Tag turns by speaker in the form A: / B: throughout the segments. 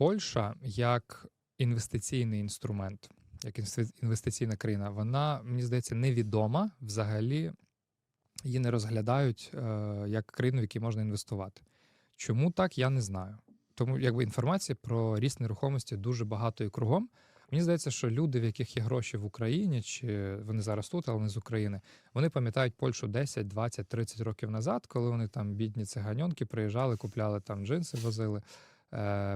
A: Польща як інвестиційний інструмент, як інвестиційна країна, вона, мені здається, невідома взагалі. Її не розглядають е, як країну, в якій можна інвестувати. Чому так, я не знаю. Тому якби інформації про ріст нерухомості дуже багато і кругом. Мені здається, що люди, в яких є гроші в Україні, чи вони зараз тут, але не з України, вони пам'ятають Польщу 10, 20, 30 років назад, коли вони там бідні циганьонки приїжджали, купляли там джинси, возили,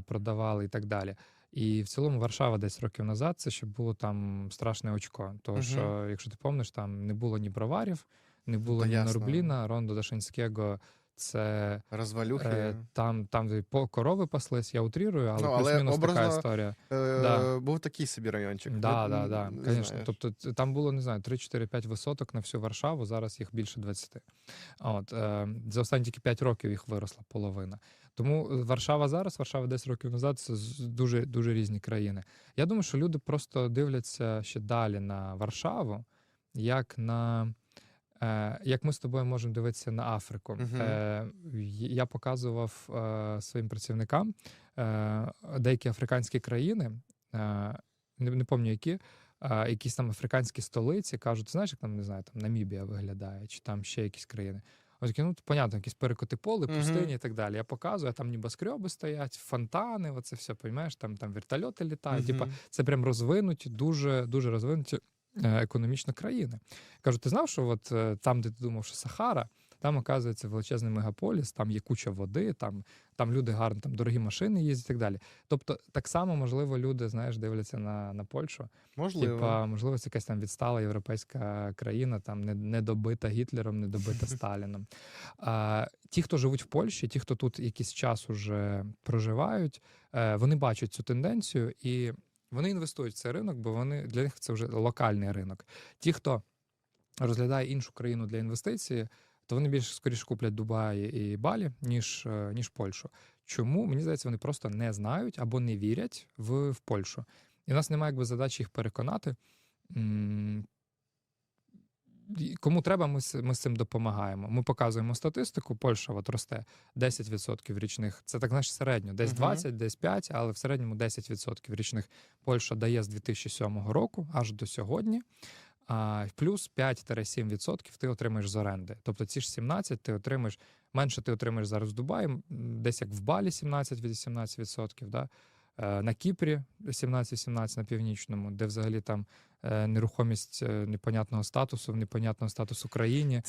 A: продавали і так далі. І в цілому Варшава десь років назад це ще було там страшне очко. Тому
B: угу.
A: що, якщо ти пам'ятаєш, там не було ні броварів, не було
B: Та
A: ні
B: ясно.
A: Норбліна, Рондо Дашинського. Це
B: Розвалюхи.
A: е, там, там по корови паслись, я утрірую, але
B: Ну, але
A: плюс-мінус така історія.
B: Е,
A: да.
B: Був такий собі райончик.
A: Да, да, да,
B: не
A: звісно. Тобто там було, не знаю, 3-4-5 висоток на всю Варшаву, зараз їх більше 20. От, е, за останні тільки 5 років їх виросла половина. Тому Варшава зараз, Варшава 10 років назад це дуже, дуже різні країни. Я думаю, що люди просто дивляться ще далі на Варшаву, як на. Е, як ми з тобою можемо дивитися на Африку?
B: Мгм.
A: Е, я показував е, своїм працівникам е, деякі африканські країни, е, не, не пам'ятаю які, а, якісь там африканські столиці кажуть, знаєш, як там не знаю, там Намібія виглядає, чи там ще якісь країни. Ось такі, ну, понятно, якісь перекоти поле,
B: Мгм.
A: пустині і так далі. Я показую, а там небоскреби стоять, фонтани, оце все, розумієш, там, там вертольоти літають. Типа, це прям розвинуті, дуже, дуже розвинуті економічно країни. Кажу, ти знав, що от е, там, де ти думав, що Сахара, там, оказується, величезний мегаполіс, там є куча води, там, там люди гарно, там дорогі машини їздять і так далі. Тобто, так само, можливо, люди, знаєш, дивляться на, на Польщу.
B: Можливо.
A: Типа, можливо, це якась там відстала європейська країна, там не, не добита Гітлером, не добита Сталіном. А, ті, хто живуть в Польщі, ті, хто тут якийсь час уже проживають, е, вони бачать цю тенденцію і вони інвестують в цей ринок, бо вони для них це вже локальний ринок. Ті, хто розглядає іншу країну для інвестиції, то вони більш скоріше куплять Дубаї і Балі, ніж, е, ніж Польщу. Чому? Мені здається, вони просто не знають або не вірять в, в Польщу. І в нас немає якби задачі їх переконати. Кому треба, ми, ми з цим допомагаємо. Ми показуємо статистику. Польща от росте 10% річних. Це так знаєш середньо, десь 20, десь 5, але в середньому 10% річних Польща дає з 2007 року аж до сьогодні. А плюс 5-7% ти отримаєш з оренди. Тобто ці ж 17 ти отримаєш менше ти отримаєш зараз в Дубаї, десь як в Балі 17-18%, да? Е, на Кіпрі 17-17 на північному, де взагалі там е, нерухомість е, непонятного статусу, в непонятного статусу країні.